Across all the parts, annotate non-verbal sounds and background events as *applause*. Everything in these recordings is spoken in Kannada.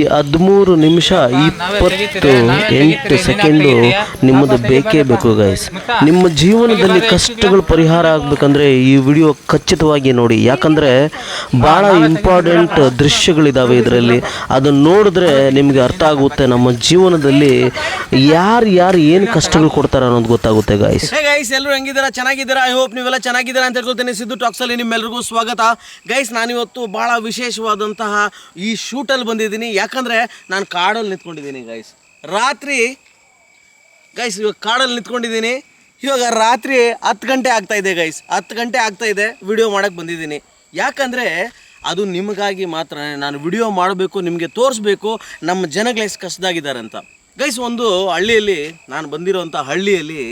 ಈ ಹದಿಮೂರು ನಿಮಿಷ ಇಪ್ಪತ್ತು ಎಂಟು ಸೆಕೆಂಡು ನಿಮ್ಮದು ಬೇಕೇ ಬೇಕು ಗೈಸ್ ನಿಮ್ಮ ಜೀವನದಲ್ಲಿ ಕಷ್ಟಗಳು ಪರಿಹಾರ ಆಗಬೇಕಂದ್ರೆ ಈ ವಿಡಿಯೋ ಖಚಿತವಾಗಿ ನೋಡಿ. ಯಾಕಂದರೆ ಭಾಳ ಇಂಪಾರ್ಟೆಂಟ್ ದೃಶ್ಯಗಳಿದ್ದಾವೆ ಇದರಲ್ಲಿ. ಅದನ್ನು ನೋಡಿದ್ರೆ ನಿಮಗೆ ಅರ್ಥ ಆಗುತ್ತೆ ನಮ್ಮ ಜೀವನದಲ್ಲಿ ಯಾರು ಯಾರು ಏನು ಕಷ್ಟಗಳು ಕೊಡ್ತಾರೆ ಅನ್ನೋದು ಗೊತ್ತಾಗುತ್ತೆ ಗೈಸ್ ಹೇ ಗೈಸ್ ಎಲ್ಲರೂ ಹೆಂಗಿದ್ದೀರಾ? ಚೆನ್ನಾಗಿದ್ದೀರಾ? ಐ ಹೋಪ್ ನೀವೆಲ್ಲ ಚೆನ್ನಾಗಿದ್ದೀರಾ ಅಂತ ಹೇಳ್ಕೊಳ್ತೇನೆ. ಸಿದ್ದು ಟಾಕ್ಸಲ್ಲಿ ನಿಮ್ಮೆಲ್ಲರಿಗೂ ಸ್ವಾಗತ. ಗೈಸ್ ನಾನಿವತ್ತು ಭಾಳ ವಿಶೇಷವಾದಂತಹ ಈ ಶೂಟಲ್ಲಿ ಬಂದಿದ್ದೀನಿ. ಯಾಕಂದರೆ ನಾನು ಕಾಡಲ್ಲಿ ನಿಂತ್ಕೊಂಡಿದ್ದೀನಿ ಗೈಸ್ ರಾತ್ರಿ ಗೈಸ್ ಇವಾಗ ಕಾಡಲ್ಲಿ ನಿಂತ್ಕೊಂಡಿದ್ದೀನಿ. ಇವಾಗ ರಾತ್ರಿ ಹತ್ತು ಗಂಟೆ ಆಗ್ತಾ ಇದೆ ಗೈಸ್ ಹತ್ತು ಗಂಟೆ ಆಗ್ತಾ ಇದೆ ವಿಡಿಯೋ ಮಾಡೋಕ್ಕೆ ಬಂದಿದ್ದೀನಿ. ಯಾಕಂದರೆ ಅದು ನಿಮಗಾಗಿ ಮಾತ್ರ, ನಾನು ವಿಡಿಯೋ ಮಾಡಬೇಕು, ನಿಮಗೆ ತೋರಿಸ್ಬೇಕು, ನಮ್ಮ ಜನಗಳೇ ಕಷ್ಟದಾಗಿದ್ದಾರೆ ಅಂತ. ಗೈಸ್ ಒಂದು ಹಳ್ಳಿಯಲ್ಲಿ, ನಾನು ಬಂದಿರೋವಂಥ ಹಳ್ಳಿಯಲ್ಲಿ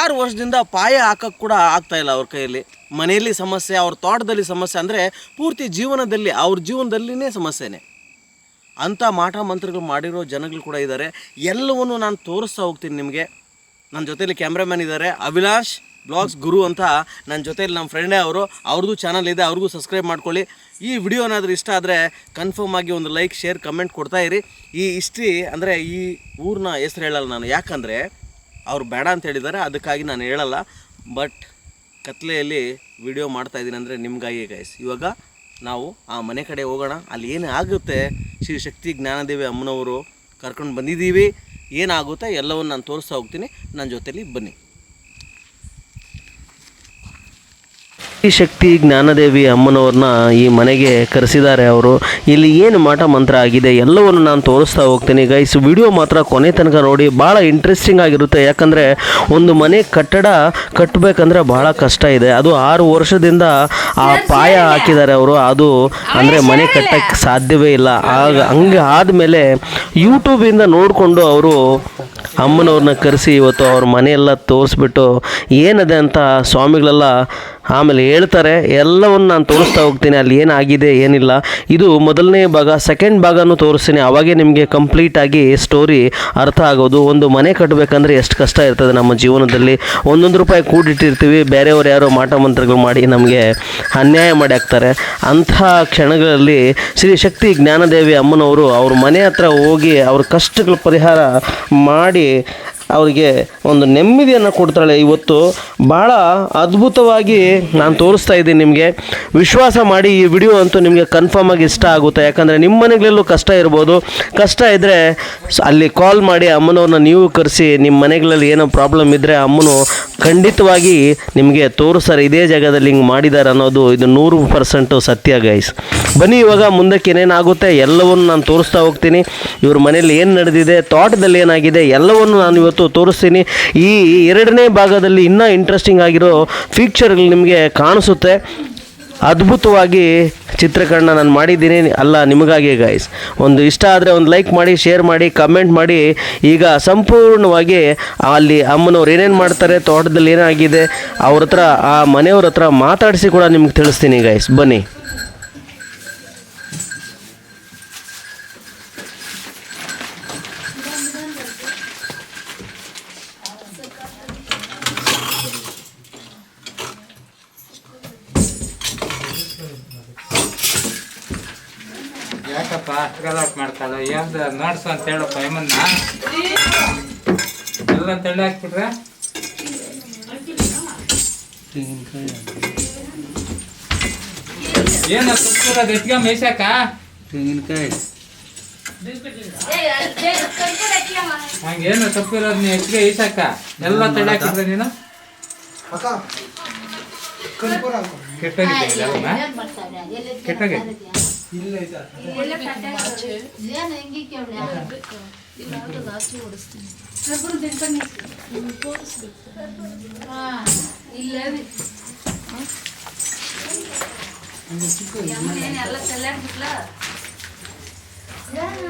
ಆರು ವರ್ಷದಿಂದ ಪಾಯ ಹಾಕಕ್ಕೆ ಕೂಡ ಆಗ್ತಾ ಇಲ್ಲ ಅವ್ರ ಕೈಯಲ್ಲಿ. ಮನೆಯಲ್ಲಿ ಸಮಸ್ಯೆ, ಅವ್ರ ತೋಟದಲ್ಲಿ ಸಮಸ್ಯೆ ಅಂದರೆ ಪೂರ್ತಿ ಜೀವನದಲ್ಲಿ, ಅವ್ರ ಜೀವನದಲ್ಲಿನೇ ಸಮಸ್ಯೆನೇ. ಅಂಥ ಮಾಟ ಮಂತ್ರಗಳು ಮಾಡಿರೋ ಜನಗಳು ಕೂಡ ಇದ್ದಾರೆ. ಎಲ್ಲವನ್ನು ನಾನು ತೋರಿಸ್ತಾ ಹೋಗ್ತೀನಿ ನಿಮಗೆ. ನನ್ನ ಜೊತೆಲಿ ಕ್ಯಾಮ್ರಾಮ್ಯಾನ್ ಇದ್ದಾರೆ. ಅಭಿಲಾಷ್ ಬ್ಲಾಗ್ಸ್ ಗುರು ಅಂತ ನನ್ನ ಜೊತೆಯಲ್ಲಿ ನಮ್ಮ ಫ್ರೆಂಡೇ ಅವರು. ಅವ್ರದ್ದು ಚಾನಲ್ ಇದೆ, ಅವ್ರಿಗೂ ಸಬ್ಸ್ಕ್ರೈಬ್ ಮಾಡ್ಕೊಳ್ಳಿ. ಈ ವಿಡಿಯೋ ಏನಾದರೂ ಇಷ್ಟ ಆದರೆ ಕನ್ಫರ್ಮ್ ಆಗಿ ಒಂದು ಲೈಕ್ ಶೇರ್ ಕಮೆಂಟ್ ಕೊಡ್ತಾ ಇರಿ. ಈ ಹಿಸ್ಟ್ರಿ ಅಂದರೆ ಈ ಊರನ್ನ ಹೆಸ್ರು ಹೇಳಲ್ಲ ನಾನು. ಯಾಕಂದರೆ ಅವ್ರು ಬೇಡ ಅಂತ ಹೇಳಿದ್ದಾರೆ, ಅದಕ್ಕಾಗಿ ನಾನು ಹೇಳಲ್ಲ. ಬಟ್ ಕತ್ಲೆಯಲ್ಲಿ ವಿಡಿಯೋ ಮಾಡ್ತಾ ಇದ್ದೀನಿ ಅಂದರೆ ನಿಮ್ಗಾಗಿ ಗೈಸ್ ಇವಾಗ ನಾವು ಆ ಮನೆ ಕಡೆ ಹೋಗೋಣ. ಅಲ್ಲಿ ಏನು ಆಗುತ್ತೆ? ಶ್ರೀ ಶಕ್ತಿ ಜ್ಞಾನದೇವಿ ಅಮ್ಮನವರು ಕರ್ಕೊಂಡು ಬಂದಿದ್ದೀವಿ. ಏನಾಗುತ್ತೆ ಎಲ್ಲವನ್ನು ನಾನು ತೋರಿಸ್ತಾ ಹೋಗ್ತೀನಿ. ನನ್ನ ಜೊತೆಲಿ ಬನ್ನಿ. ಈ ಶಕ್ತಿ ಜ್ಞಾನದೇವಿ ಅಮ್ಮನವ್ರನ್ನ ಈ ಮನೆಗೆ ಕರೆಸಿದ್ದಾರೆ ಅವರು. ಇಲ್ಲಿ ಏನು ಮಾಟ ಮಂತ್ರ ಆಗಿದೆ? ಎಲ್ಲವನ್ನು ನಾನು ತೋರಿಸ್ತಾ ಹೋಗ್ತೀನಿ. ಗೈಸ್ ವಿಡಿಯೋ ಮಾತ್ರ ಕೊನೆ ತನಕ ನೋಡಿ. ಭಾಳ ಇಂಟ್ರೆಸ್ಟಿಂಗ್ ಆಗಿರುತ್ತೆ. ಯಾಕಂದರೆ ಒಂದು ಮನೆ ಕಟ್ಟಡ ಕಟ್ಟಬೇಕಂದ್ರೆ ಭಾಳ ಕಷ್ಟ ಇದೆ. ಅದು ಆರು ವರ್ಷದಿಂದ ಆ ಪಾಯ ಹಾಕಿದ್ದಾರೆ ಅವರು. ಅದು ಅಂದರೆ ಮನೆ ಕಟ್ಟಕ್ಕೆ ಸಾಧ್ಯವೇ ಇಲ್ಲ. ಆಗ ಹಂಗೆ ಆದಮೇಲೆ ಯೂಟ್ಯೂಬಿಂದ ನೋಡಿಕೊಂಡು ಅವರು ಅಮ್ಮನವ್ರನ್ನ ಕರೆಸಿ ಇವತ್ತು ಅವ್ರ ಮನೆಯೆಲ್ಲ ತೋರಿಸ್ಬಿಟ್ಟು ಏನಿದೆ ಅಂತ ಸ್ವಾಮಿಗಳೆಲ್ಲ ಆಮೇಲೆ ಹೇಳ್ತಾರೆ, ಎಲ್ಲವನ್ನು ನಾನು ತೋರಿಸ್ತಾ ಹೋಗ್ತೀನಿ, ಅಲ್ಲಿ ಏನಾಗಿದೆ, ಏನಿಲ್ಲ. ಇದು ಮೊದಲನೇ ಭಾಗ ಸೆಕೆಂಡ್ ಭಾಗನೂ ತೋರಿಸ್ತೀನಿ. ಅವಾಗೇ ನಿಮಗೆ ಕಂಪ್ಲೀಟಾಗಿ ಸ್ಟೋರಿ ಅರ್ಥ ಆಗೋದು. ಒಂದು ಮನೆ ಕಟ್ಟಬೇಕಂದ್ರೆ ಎಷ್ಟು ಕಷ್ಟ ಇರ್ತದೆ ನಮ್ಮ ಜೀವನದಲ್ಲಿ. ಒಂದೊಂದು ರೂಪಾಯಿ ಕೂಡಿಟ್ಟಿರ್ತೀವಿ, ಬೇರೆಯವರು ಯಾರೋ ಮಾಟ ಮಂತ್ರಗಳು ಮಾಡಿ ನಮಗೆ ಅನ್ಯಾಯ ಮಾಡಿ ಹಾಕ್ತಾರೆ. ಅಂಥ ಕ್ಷಣಗಳಲ್ಲಿ ಶ್ರೀ ಶಕ್ತಿ ಜ್ಞಾನದೇವಿ ಅಮ್ಮನವರು ಅವ್ರ ಮನೆ ಹತ್ರ ಹೋಗಿ ಅವ್ರ ಕಷ್ಟಗಳ ಪರಿಹಾರ ಮಾಡಿ ಅವರಿಗೆ ಒಂದು ನೆಮ್ಮದಿಯನ್ನು ಕೊಡ್ತಾಳೆ. ಇವತ್ತು ಭಾಳ ಅದ್ಭುತವಾಗಿ ನಾನು ತೋರಿಸ್ತಾ ಇದ್ದೀನಿ ನಿಮಗೆ. ವಿಶ್ವಾಸ ಮಾಡಿ ಈ ವಿಡಿಯೋ ಅಂತೂ ನಿಮಗೆ ಕನ್ಫರ್ಮ್ ಆಗಿ ಇಷ್ಟ ಆಗುತ್ತೆ. ಯಾಕಂದರೆ ನಿಮ್ಮ ಮನೆಗಳಲ್ಲೂ ಕಷ್ಟ ಇರ್ಬೋದು. ಕಷ್ಟ ಇದ್ದರೆ ಅಲ್ಲಿ ಕಾಲ್ ಮಾಡಿ ಅಮ್ಮನವ್ರನ್ನ ನೀವು ಕರೆಸಿ ನಿಮ್ಮ ಮನೆಗಳಲ್ಲಿ ಏನೋ ಪ್ರಾಬ್ಲಮ್ ಇದ್ದರೆ ಅಮ್ಮನು ಖಂಡಿತವಾಗಿ ನಿಮಗೆ ತೋರಿಸ್ತಾರೆ. ಇದೇ ಜಾಗದಲ್ಲಿ ಹಿಂಗೆ ಮಾಡಿದ್ದಾರೆ ಅನ್ನೋದು ಇದು ನೂರು ಪರ್ಸೆಂಟು ಸತ್ಯ ಗೈಸ್ ಬನ್ನಿ ಇವಾಗ ಮುಂದಕ್ಕೆ ಏನೇನಾಗುತ್ತೆ ಎಲ್ಲವನ್ನು ನಾನು ತೋರಿಸ್ತಾ ಹೋಗ್ತೀನಿ. ಇವ್ರ ಮನೇಲಿ ಏನು ನಡೆದಿದೆ, ತೋಟದಲ್ಲಿ ಏನಾಗಿದೆ ಎಲ್ಲವನ್ನು ನಾನು ಇವತ್ತು ತೋರಿಸ್ತೀನಿ. ಈ ಎರಡನೇ ಭಾಗದಲ್ಲಿ ಇನ್ನೂ ಇಂಟ್ರೆಸ್ಟಿಂಗ್ ಆಗಿರೋ ಫೀಚರ್ಗಳು ನಿಮಗೆ ಕಾಣಿಸುತ್ತೆ. ಅದ್ಭುತವಾಗಿ ಚಿತ್ರೀಕರಣ ನಾನು ಮಾಡಿದ್ದೀನಿ. ಅಲ್ಲ, ನಿಮಗಾಗಿ ಗೈಸ್ ಒಂದು ಇಷ್ಟ ಆದರೆ ಒಂದು ಲೈಕ್ ಮಾಡಿ ಶೇರ್ ಮಾಡಿ ಕಮೆಂಟ್ ಮಾಡಿ. ಈಗ ಸಂಪೂರ್ಣವಾಗಿ ಅಲ್ಲಿ ಅಮ್ಮನವ್ರು ಏನೇನು ಮಾಡ್ತಾರೆ, ತೋಟದಲ್ಲಿ ಏನಾಗಿದೆ, ಅವ್ರ ಹತ್ರ, ಆ ಮನೆಯವ್ರ ಹತ್ರ ಮಾತಾಡಿಸಿ ಕೂಡ ನಿಮ್ಗೆ ತಿಳಿಸ್ತೀನಿ ಗೈಸ್ ಬನ್ನಿ. ನಡ್ಸು ಅಂತ ಹೇಳೋ ಪೈಮನ್ನ. ಎಲ್ಲ ತಳ್ಳಿ ಹಾಕ್ಬಿಟ್ರೆ? ಏನ ತುಪ್ಪದ ಎತ್ಗ ಮೇಯ್ಸಾಕ ಹಂಗೇನು ತಪ್ಪಿರೋದ್ ನೀ ಎತ್ಗೆ ಈಸಾಕ ಎಲ್ಲ ತಳ್ಳಿ ಹಾಕಿದ್ರೆ ನೀನು? ಕೆಟ್ಟೋಗಿದ್ದೆ ಇದೆಲ್ಲ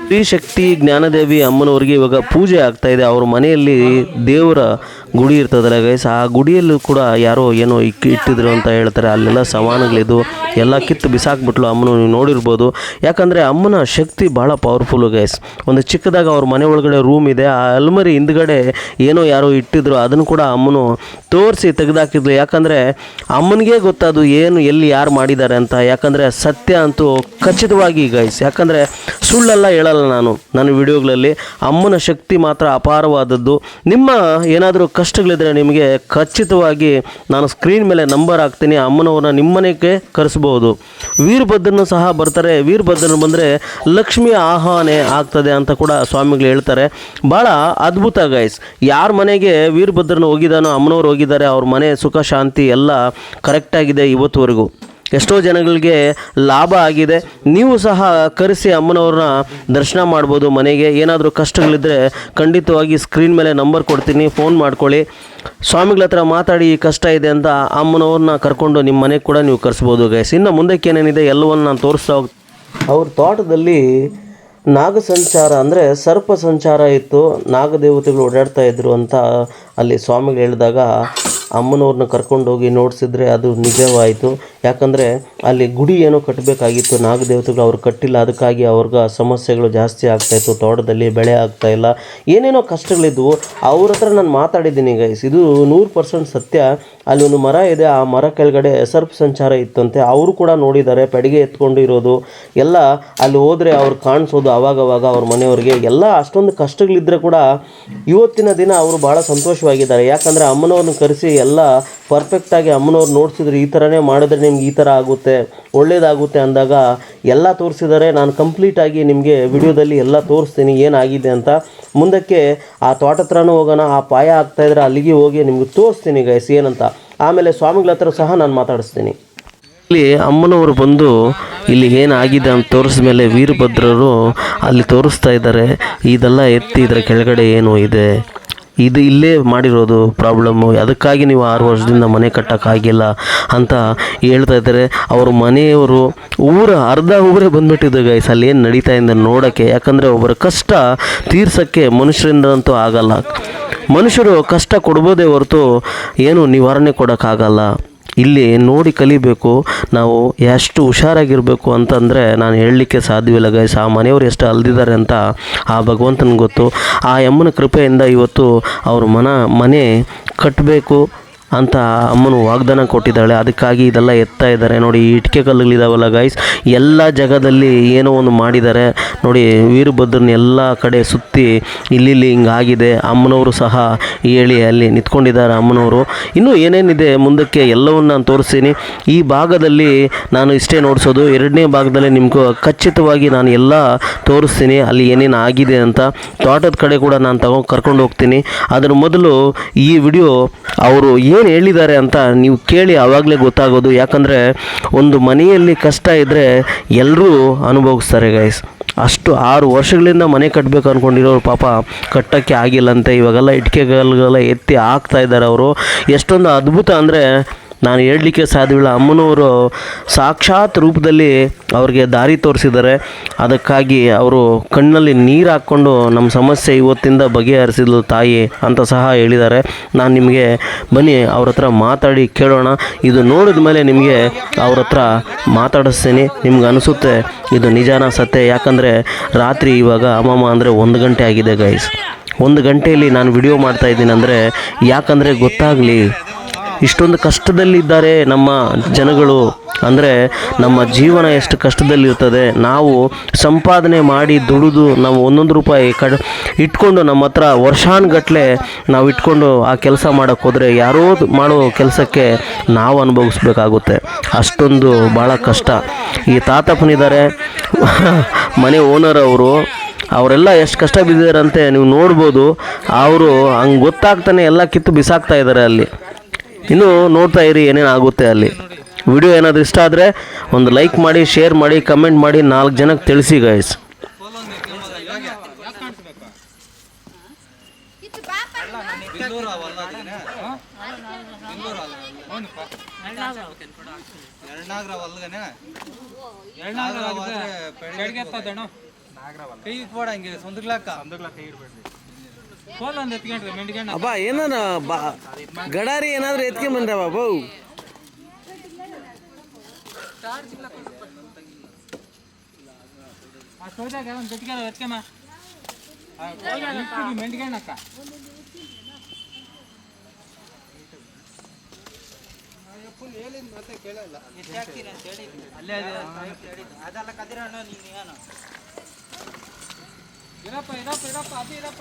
ಶ್ರೀ ಶಕ್ತಿ ಜ್ಞಾನದೇವಿ ಅಮ್ಮನವ್ರಿಗೆ ಇವಾಗ ಪೂಜೆ ಆಗ್ತಾ ಇದೆ. ಅವ್ರ ಮನೆಯಲ್ಲಿ ದೇವರ ಗುಡಿ ಇರ್ತದಲ್ಲ ಗೈಸ್ ಆ ಗುಡಿಯಲ್ಲೂ ಕೂಡ ಯಾರೋ ಏನೋ ಇಕ್ಕಿ ಇಟ್ಟಿದ್ರು ಅಂತ ಹೇಳ್ತಾರೆ. ಅಲ್ಲೆಲ್ಲ ಸವಾನಗಳಿದ್ದು ಎಲ್ಲ ಕಿತ್ತು ಬಿಸಾಕ್ಬಿಟ್ಲು ಅಮ್ಮನು, ನೀವು ನೋಡಿರ್ಬೋದು. ಯಾಕಂದರೆ ಅಮ್ಮನ ಶಕ್ತಿ ಭಾಳ ಪವರ್ಫುಲ್ಲು ಗೈಸ್ ಒಂದು ಚಿಕ್ಕದಾಗ ಅವ್ರ ಮನೆ ಒಳಗಡೆ ರೂಮ್ ಇದೆ. ಆ ಅಲ್ಮರಿ ಹಿಂದ್ಗಡೆ ಏನೋ ಯಾರೋ ಇಟ್ಟಿದ್ರು. ಅದನ್ನು ಕೂಡ ಅಮ್ಮನು ತೋರಿಸಿ ತೆಗೆದಾಕಿದ್ಲು. ಯಾಕಂದರೆ ಅಮ್ಮನಿಗೆ ಗೊತ್ತದು ಏನು, ಎಲ್ಲಿ ಯಾರು ಮಾಡಿದ್ದಾರೆ ಅಂತ. ಯಾಕಂದರೆ ಸತ್ಯ ಅಂತೂ ಖಚಿತವಾಗಿ ಗೈಸ್ ಯಾಕಂದರೆ ಸುಳ್ಳೆಲ್ಲ ಹೇಳಲ್ಲ ನಾನು. ನನ್ನ ವಿಡಿಯೋಗಳಲ್ಲಿ ಅಮ್ಮನ ಶಕ್ತಿ ಮಾತ್ರ ಅಪಾರವಾದದ್ದು. ನಿಮ್ಮ ಏನಾದರೂ ಕಷ್ಟಗಳಿದ್ರೆ ನಿಮಗೆ ಖಚಿತವಾಗಿ ನಾನು ಸ್ಕ್ರೀನ್ ಮೇಲೆ ನಂಬರ್ ಹಾಕ್ತೀನಿ, ಅಮ್ಮನವ್ರನ್ನ ನಿಮ್ಮನೆಗೆ ಕರೆಸ್ಬೋದು ವೀರಭದ್ರನು ಸಹ ಬರ್ತಾರೆ, ವೀರಭದ್ರನು ಬಂದರೆ ಲಕ್ಷ್ಮಿಯ ಆಹ್ವಾನೆ ಆಗ್ತದೆ ಅಂತ ಕೂಡ ಸ್ವಾಮಿಗಳು ಹೇಳ್ತಾರೆ. ಭಾಳ ಅದ್ಭುತ ಗೈಸ್ ಯಾರ ಮನೆಗೆ ವೀರಭದ್ರನು ಹೋಗಿದ್ದಾನೋ, ಅಮ್ಮನವ್ರು ಹೋಗಿದ್ದಾರೆ, ಅವ್ರ ಮನೆ ಸುಖ, ಶಾಂತಿ ಎಲ್ಲ ಕರೆಕ್ಟಾಗಿದೆ ಇವತ್ತುವರೆಗೂ. ಎಷ್ಟೋ ಜನಗಳಿಗೆ ಲಾಭ ಆಗಿದೆ. ನೀವು ಸಹ ಕರೆಸಿ ಅಮ್ಮನವ್ರನ್ನ ದರ್ಶನ ಮಾಡ್ಬೋದು ಮನೆಗೆ. ಏನಾದರೂ ಕಷ್ಟಗಳಿದ್ದರೆ ಖಂಡಿತವಾಗಿ ಸ್ಕ್ರೀನ್ ಮೇಲೆ ನಂಬರ್ ಕೊಡ್ತೀನಿ ಫೋನ್ ಮಾಡ್ಕೊಳ್ಳಿ. ಸ್ವಾಮಿಗಳ ಹತ್ರ ಮಾತಾಡಿ ಈ ಕಷ್ಟ ಇದೆ ಅಂತ ಅಮ್ಮನವ್ರನ್ನ ಕರ್ಕೊಂಡು ನಿಮ್ಮ ಮನೆಗೆ ಕೂಡ ನೀವು ಕರೆಸ್ಬೋದು ಗೈಸ್ ಇನ್ನು ಮುಂದಕ್ಕೆ ಏನೇನಿದೆ ಎಲ್ಲವನ್ನು ನಾನು ತೋರಿಸ್ತಾ ಹೋಗ್ ಅವ್ರ ತೋಟದಲ್ಲಿ ನಾಗ ಸಂಚಾರ ಅಂದರೆ ಸರ್ಪ ಸಂಚಾರ ಇತ್ತು. ನಾಗದೇವತೆಗಳು ಓಡಾಡ್ತಾ ಇದ್ರು ಅಂತ ಅಲ್ಲಿ ಸ್ವಾಮಿಗಳು ಹೇಳಿದಾಗ ಅಮ್ಮನವ್ರನ್ನ ಕರ್ಕೊಂಡೋಗಿ ನೋಡಿಸಿದ್ರೆ ಅದು ನಿಜವಾಯಿತು. ಯಾಕಂದರೆ ಅಲ್ಲಿ ಗುಡಿ ಏನೋ ಕಟ್ಟಬೇಕಾಗಿತ್ತು ನಾಗದೇವತೆಗಳು ಅವ್ರು ಕಟ್ಟಿಲ್ಲ. ಅದಕ್ಕಾಗಿ ಅವ್ರಿಗೆ ಸಮಸ್ಯೆಗಳು ಜಾಸ್ತಿ ಆಗ್ತಾಯಿತ್ತು ತೋಟದಲ್ಲಿ ಬೆಳೆ ಆಗ್ತಾ ಇಲ್ಲ. ಏನೇನೋ ಕಷ್ಟಗಳಿದ್ವು. ಅವ್ರ ಹತ್ರ ನಾನು ಮಾತಾಡಿದ್ದೀನಿ ಗೈಸ್ ಇದು ನೂರು ಪರ್ಸೆಂಟ್ ಸತ್ಯ. ಅಲ್ಲಿ ಒಂದು ಮರ ಇದೆ. ಆ ಮರ ಕೆಳಗಡೆ ಸರ್ಪ ಸಂಚಾರ ಇತ್ತಂತೆ. ಅವರು ಕೂಡ ನೋಡಿದ್ದಾರೆ. ಪೆಡಿಗೆ ಎತ್ಕೊಂಡು ಇರೋದು ಎಲ್ಲ ಅಲ್ಲಿ ಹೋದರೆ ಅವ್ರು ಕಾಣಿಸೋದು ಅವಾಗವಾಗ ಅವ್ರ ಮನೆಯವ್ರಿಗೆ. ಎಲ್ಲ ಅಷ್ಟೊಂದು ಕಷ್ಟಗಳಿದ್ದರೆ ಕೂಡ ಇವತ್ತಿನ ದಿನ ಅವರು ಭಾಳ ಸಂತೋಷವಾಗಿದ್ದಾರೆ. ಯಾಕಂದರೆ ಅಮ್ಮನವ್ರನ್ನ ಕರೆಸಿ ಎಲ್ಲ ಪರ್ಫೆಕ್ಟಾಗಿ ಅಮ್ಮನವ್ರು ನೋಡಿಸಿದ್ರು ಈ ಥರನೇ ಮಾಡಿದ್ರೆ ನಿಮ್ಗೆ ಈ ಥರ ಆಗುತ್ತೆ, ಒಳ್ಳೇದಾಗುತ್ತೆ ಅಂದಾಗ ಎಲ್ಲ ತೋರಿಸಿದ್ದಾರೆ ನಾನು ಕಂಪ್ಲೀಟಾಗಿ ನಿಮಗೆ ವಿಡಿಯೋದಲ್ಲಿ ಎಲ್ಲ ತೋರಿಸ್ತೀನಿ, ಏನಾಗಿದೆ ಅಂತ. ಮುಂದಕ್ಕೆ ಆ ತೋಟ ಹತ್ರನೂ ಹೋಗೋಣ, ಆ ಪಾಯ ಆಗ್ತಾಯಿದ್ರೆ ಅಲ್ಲಿಗೆ ಹೋಗಿ ನಿಮ್ಗೆ ತೋರಿಸ್ತೀನಿ ಗೈಸ್ ಏನಂತ. ಆಮೇಲೆ ಸ್ವಾಮಿಗಳ ಹತ್ರ ಸಹ ನಾನು ಮಾತಾಡಿಸ್ತೀನಿ. ಇಲ್ಲಿ ಅಮ್ಮನವರು ಬಂದು ಇಲ್ಲಿ ಏನಾಗಿದೆ ಅಂತ ತೋರಿಸಿದ ಮೇಲೆ ವೀರಭದ್ರರು ಅಲ್ಲಿ ತೋರಿಸ್ತಾ ಇದ್ದಾರೆ. ಇದೆಲ್ಲ ಎತ್ತಿ ಇದರ ಕೆಳಗಡೆ ಏನು ಇದೆ? ಇದು ಇಲ್ಲೇ ಮಾಡಿರೋದು ಪ್ರಾಬ್ಲಮ್ಮು ಅದಕ್ಕಾಗಿ ನೀವು ಆರು ವರ್ಷದಿಂದ ಮನೆ ಕಟ್ಟೋಕ್ಕಾಗಿಲ್ಲ ಅಂತ ಹೇಳ್ತಾ ಇದ್ದಾರೆ. ಅವ್ರ ಮನೆಯವರು ಊರ, ಅರ್ಧ ಊರೇ ಬಂದುಬಿಟ್ಟಿದ್ದು ಗೈಸ್ ಅಲ್ಲಿ ಏನು ನಡೀತಾ ಇದೆ ನೋಡೋಕ್ಕೆ, ಯಾಕಂದರೆ ಒಬ್ಬರ ಕಷ್ಟ ತೀರ್ಸೋಕ್ಕೆ ಮನುಷ್ಯರಿಂದಂತೂ ಆಗಲ್ಲ. ಮನುಷ್ಯರು ಕಷ್ಟ ಕೊಡ್ಬೋದೇ ಹೊರತು ಏನು ನಿವಾರಣೆ ಕೊಡೋಕ್ಕಾಗಲ್ಲ. ಇಲ್ಲಿ ನೋಡಿ ಕಲಿಬೇಕು, ನಾವು ಎಷ್ಟು ಹುಷಾರಾಗಿರಬೇಕು ಅಂತಂದರೆ ನಾನು ಹೇಳಲಿಕ್ಕೆ ಸಾಧ್ಯವಿಲ್ಲ ಗೈಸ್ ಆ ಮನೆಯವರು ಎಷ್ಟು ಅಲ್ದಿದ್ದಾರೆ ಅಂತ ಆ ಭಗವಂತನಿಗೆ ಗೊತ್ತು. ಆ ಯಮ್ಮನ ಕೃಪೆಯಿಂದ ಇವತ್ತು ಅವ್ರ ಮನ, ಮನೆ ಕಟ್ಟಬೇಕು ಅಂತ ಅಮ್ಮನು ವಾಗ್ದಾನ ಕೊಟ್ಟಿದ್ದಾಳೆ. ಅದಕ್ಕಾಗಿ ಇದೆಲ್ಲ ಎತ್ತಾ ಇದ್ದಾರೆ. ನೋಡಿ ಇಟ್ಟಿಗೆ ಕಲ್ಲುಗಳಿದಾವಲ್ಲ ಗೈಸ್ ಎಲ್ಲ ಜಾಗದಲ್ಲಿ ಏನೋ ಒಂದು ಮಾಡಿದ್ದಾರೆ. ನೋಡಿ, ವೀರಭದ್ರನ ಎಲ್ಲ ಕಡೆ ಸುತ್ತಿ ಇಲ್ಲಿ ಹಿಂಗಾಗಿದೆ ಅಮ್ಮನವರು ಸಹ ಹೇಳಿ ಅಲ್ಲಿ ನಿಂತ್ಕೊಂಡಿದ್ದಾರೆ ಅಮ್ಮನವರು. ಇನ್ನೂ ಏನೇನಿದೆ ಮುಂದಕ್ಕೆ ಎಲ್ಲವನ್ನು ನಾನು ತೋರಿಸ್ತೀನಿ. ಈ ಭಾಗದಲ್ಲಿ ನಾನು ಇಷ್ಟೇ ನೋಡಿಸೋದು. ಎರಡನೇ ಭಾಗದಲ್ಲಿ ನಿಮಗೂ ಖಚಿತವಾಗಿ ನಾನು ಎಲ್ಲ ತೋರಿಸ್ತೀನಿ. ಅಲ್ಲಿ ಏನೇನು ಆಗಿದೆ ಅಂತ ತೋಟದ ಕಡೆ ಕೂಡ ನಾನು ತಗೊಂಡು ಕರ್ಕೊಂಡು ಹೋಗ್ತೀನಿ. ಅದರ ಮೊದಲು ಈ ವಿಡಿಯೋ ಅವರು ಏನು ಹೇಳಿದ್ದಾರೆ ಅಂತ ನೀವು ಕೇಳಿ ಆವಾಗಲೇ ಗೊತ್ತಾಗೋದು. ಯಾಕಂದರೆ ಒಂದು ಮನೆಯಲ್ಲಿ ಕಷ್ಟ ಇದ್ದರೆ ಎಲ್ಲರೂ ಅನುಭವಿಸ್ತಾರೆ ಗೈಸ್ ಅಷ್ಟು ಆರು ವರ್ಷಗಳಿಂದ ಮನೆ ಕಟ್ಟಬೇಕು ಅಂದ್ಕೊಂಡಿರೋರು ಪಾಪ ಕಟ್ಟೋಕ್ಕೆ ಆಗಿಲ್ಲಂತೆ. ಇವಾಗೆಲ್ಲ ಇಟ್ಕೆಗಲ್ಗೆಲ್ಲ ಎತ್ತಿ ಹಾಕ್ತಾ ಇದ್ದಾರೆ ಅವರು. ಎಷ್ಟೊಂದು ಅದ್ಭುತ ಅಂದರೆ ನಾನು ಹೇಳಲಿಕ್ಕೆ ಸಾಧ್ಯವಿಲ್ಲ. ಅಮ್ಮನವರು ಸಾಕ್ಷಾತ್ ರೂಪದಲ್ಲಿ ಅವ್ರಿಗೆ ದಾರಿ ತೋರಿಸಿದ್ದಾರೆ. ಅದಕ್ಕಾಗಿ ಅವರು ಕಣ್ಣಲ್ಲಿ ನೀರು ಹಾಕ್ಕೊಂಡು ನಮ್ಮ ಸಮಸ್ಯೆ ಇವತ್ತಿಂದ ಬಗೆಹರಿಸಿದ್ಲು ತಾಯಿ ಅಂತ ಸಹ ಹೇಳಿದ್ದಾರೆ. ನಾನು ನಿಮಗೆ ಬನ್ನಿ ಅವ್ರ ಹತ್ರ ಮಾತಾಡಿ ಕೇಳೋಣ. ಇದು ನೋಡಿದ ಮೇಲೆ ನಿಮಗೆ ಅವ್ರ ಹತ್ರ ಮಾತಾಡಿಸ್ತೀನಿ. ನಿಮ್ಗೆ ಅನಿಸುತ್ತೆ ಇದು ನಿಜಾನ ಸತ್ಯ? ಯಾಕಂದರೆ ರಾತ್ರಿ ಇವಾಗ ಅಮ್ಮಮ್ಮ ಅಂದರೆ ಒಂದು ಗಂಟೆ ಆಗಿದೆ ಗೈಸ್ ಒಂದು ಗಂಟೆಯಲ್ಲಿ ನಾನು ವಿಡಿಯೋ ಮಾಡ್ತಾ ಇದ್ದೀನಿ ಅಂದರೆ ಯಾಕಂದರೆ ಗೊತ್ತಾಗಲಿ. ಇಷ್ಟೊಂದು ಕಷ್ಟದಲ್ಲಿದ್ದಾರೆ ನಮ್ಮ ಜನಗಳು. ಅಂದರೆ ನಮ್ಮ ಜೀವನ ಎಷ್ಟು ಕಷ್ಟದಲ್ಲಿರ್ತದೆ ನಾವು ಸಂಪಾದನೆ ಮಾಡಿ ದುಡಿದು ನಾವು ಒಂದೊಂದು ರೂಪಾಯಿ ಕಡ್, ಇಟ್ಕೊಂಡು ನಮ್ಮ ಹತ್ರ ವರ್ಷಾನುಗಟ್ಲೆ ನಾವು ಇಟ್ಕೊಂಡು ಆ ಕೆಲಸ ಮಾಡೋಕ್ಕೆ ಹೋದರೆ ಯಾರೋ ಮಾಡೋ ಕೆಲಸಕ್ಕೆ ನಾವು ಅನುಭವಿಸ್ಬೇಕಾಗುತ್ತೆ. ಅಷ್ಟೊಂದು ಭಾಳ ಕಷ್ಟ. ಈ ತಾತಪ್ಪನಿದ್ದಾರೆ *laughs* ಮನೆ ಓನರ್ ಅವರು, ಅವರೆಲ್ಲ ಎಷ್ಟು ಕಷ್ಟ ಬಿದ್ದಿದ್ದಾರಂತೆ ನೀವು ನೋಡ್ಬೋದು. ಅವರು ಹಂಗೆ ಗೊತ್ತಾಗ್ತಾನೆ ಎಲ್ಲ ಕಿತ್ತು ಬಿಸಾಕ್ತಾ ಇದ್ದಾರೆ ಅಲ್ಲಿ. ಇನ್ನು ನೋಡ್ತಾ ಇರಿ ಏನೇನು ಆಗುತ್ತೆ ಅಲ್ಲಿ. ವಿಡಿಯೋ ಏನಾದರೂ ಇಷ್ಟ ಆದರೆ ಒಂದು ಲೈಕ್ ಮಾಡಿ ಶೇರ್ ಮಾಡಿ ಕಮೆಂಟ್ ಮಾಡಿ ನಾಲ್ಕು ಜನಕ್ಕೆ ತಿಳಿಸಿ ಗೈಸ್ ಕೈ ಇಟ್ಬೇಡ ಹಂಗೆ ಸಂದುಗ್ಲಾಕ ಫೋನ್ ಕೈ ಇಡ್ಬೇಡ್ರಿ ಅಬ್ಬ ಏನಾರ ಬಾ ಗಡಾರಿ ಏನಾದ್ರೂ ಎತ್ಕೊಂಡ್ ಬಂದ್ರೆ ಬಾಬು? ಆ ಸೋಜಾಗ ಅದೆಲ್ಲ ಗಟ್ಟಿಗೆ ನೀನು ಮೆಂಟ್ಗೆಣ್ಣಕ್ಕ ಇರಪ್ಪ ಇರಪ್ಪ ಇರಪ್ಪ ಅದು ಇರಪ್ಪ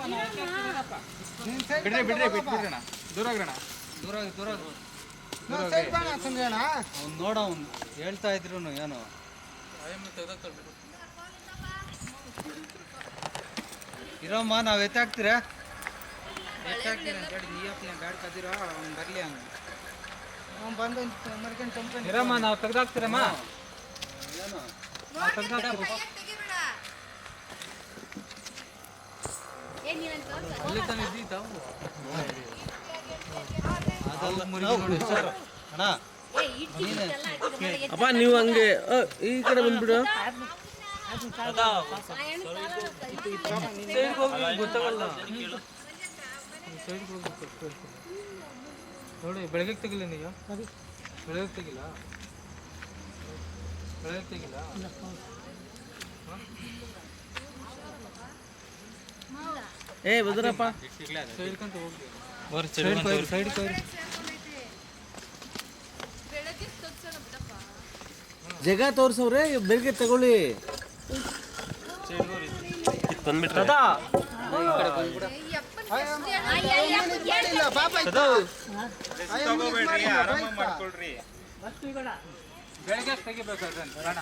ಇರಪ್ಪ. ಬಿಡ್ರಿ ಬಿಡ್ರಿ ಬಿಟ್ಬಿಡ್ರಣ ದೂರ ಹೋಗ್ರಣ ದೂರ ದೂರ. ದೂರ ಹೋಗಿ. ಅವ್ನು ನೋಡ ಅವ್ನು ಹೇಳ್ತಾ ಇದ್ರು ಏನು. ಇರಮ್ಮ ನಾವು ಎತ್ತಾಕ್ತೀರಾ? ಎತ್ತಾಕ್ತೀನಿ ಅಂತ ಹೇಳಿ ನೀ ಅಪ್ಪನ ಗಾಡಿ ಕದಿರೋ ಅವ್ನು ಬರಲಿ ಹಂಗೆ ಅವ್ನು ಬಂದು ಮರ್ಕೊಂಡು ಚಂಪ ಇರಮ್ಮ ನಾವು ತೆಗ್ದಾಕ್ತೀರಮ್ಮ. ನಾವು ತೆಗ್ದಾಕ್ತೀವಿ ಅಪ್ಪ ನೀವು ಹಂಗೆ ಈ ಕಡೆ ಬಂದ್ಬಿಡು. ನೋಡಿ ಬೆಳಗ್ಗೆ ತೆಗಿಲ್ಲ ನೀವು ಬೆಳಗ್ಗೆ ತೆಗಿಲ್ಲ ಬೆಳಗ್ಗೆ ತೆಗಿಲ್ಲ ಏ ಬದ್ರಪ್ಪ ಜಗ ತೋರ್ಸವ್ರೆ ಬೆಳಿಗ್ಗೆ ತಗೊಳ್ಳಿ. ಬೆಳಗ್ಗೆ ತೆಗಿಬೇಕು ಅದನ್ನ ಬೇಡ.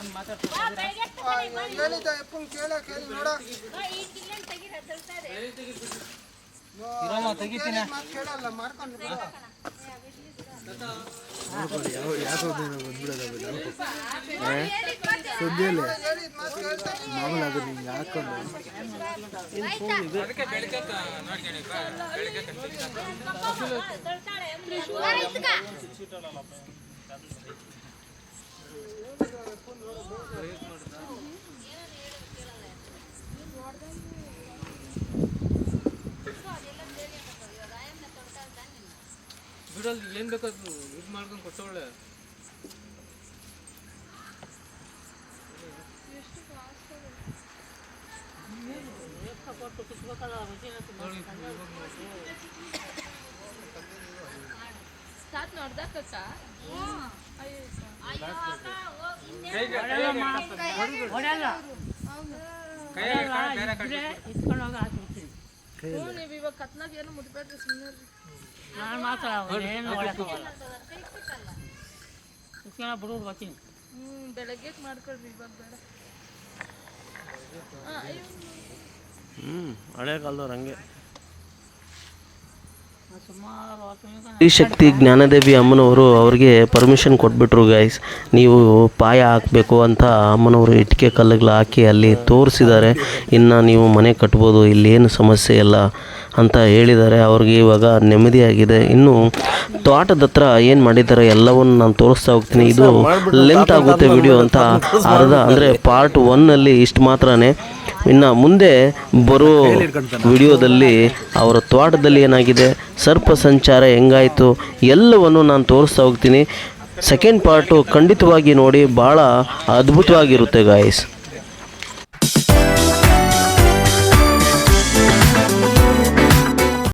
ಇರಮ್ಮ ತೆಗಿತೀನಿ? ಅದಕ್ಕೆ ಬೆಳಗ್ಗೆ ತ- ನೋಡ್ಕೊಳ್ಳಿ ಬಾ. ಬೆಳಗ್ಗೆ ತೆಗ್ದು ಬಿಡಲ್ಲಿ ಏನ್ ಬೇಕಾದ್ರು ಇದು ಮಾಡ್ಕೊಂಡು ಕೊಟ್ಟವಳೆ ಸಾತ್ ನೋಡ್ದಕ್ಕ ಇವಾಗ ಕತ್ನಾಗ ಏನು ಹ್ಞೂ ನೀವು ಇವಾಗ ಮಾತ್ರ ಏನು ಮುಟ್ಬೇಡ್ರಿ ಬರ್ತೀನಿ ಹ್ಞೂ ಬೆಳಗ್ಗೆ ಮಾಡ್ಕೊಳ್ರಿ ಇವಾಗ ಬೇಡ. ಹ್ಞೂ ಹಳೆ ಕಾಲದವ್ರು ಹಂಗೆ. ಶಕ್ತಿ ಜ್ಞಾನದೇವಿ ಅಮ್ಮನವರು ಅವ್ರಿಗೆ ಪರ್ಮಿಷನ್ ಕೊಟ್ಬಿಟ್ರು ಗೈಸ್ ನೀವು ಪಾಯ ಹಾಕಬೇಕು ಅಂತ ಅಮ್ಮನವರು ಇಟ್ಟಿಗೆ ಕಲ್ಲುಗಳು ಹಾಕಿ ಅಲ್ಲಿ ತೋರಿಸಿದ್ದಾರೆ. ಇನ್ನು ನೀವು ಮನೆ ಕಟ್ಬೋದು ಇಲ್ಲೇನು ಸಮಸ್ಯೆ ಇಲ್ಲ. ಅಂತ ಹೇಳಿದ್ದಾರೆ. ಅವ್ರಿಗೆ ಇವಾಗ ನೆಮ್ಮದಿಯಾಗಿದೆ. ಇನ್ನು ತೋಟದ ಹತ್ರ ಏನು ಮಾಡಿದ್ದಾರೆ ಎಲ್ಲವನ್ನು ನಾನು ತೋರಿಸ್ತಾ ಹೋಗ್ತೀನಿ. ಇದು ಲೆಂತ್ ಆಗುತ್ತೆ ವಿಡಿಯೋ ಅಂತ ಅರ್ಧ ಅಂದರೆ ಪಾರ್ಟ್ ಒನ್ನಲ್ಲಿ ಇಷ್ಟು ಮಾತ್ರನೇ. ಇನ್ನು ಮುಂದೆ ಬರೋ ವಿಡಿಯೋದಲ್ಲಿ ಅವರ ತೋಟದಲ್ಲಿ ಏನಾಗಿದೆ ಸರ್ಪ ಸಂಚಾರ ಹೆಂಗಾಯಿತು ಎಲ್ಲವನ್ನು ನಾನು ತೋರಿಸ್ತಾ ಹೋಗ್ತೀನಿ. ಸೆಕೆಂಡ್ ಪಾರ್ಟು ಖಂಡಿತವಾಗಿ ನೋಡಿ ಭಾಳ ಅದ್ಭುತವಾಗಿರುತ್ತೆ ಗಾಯಸ್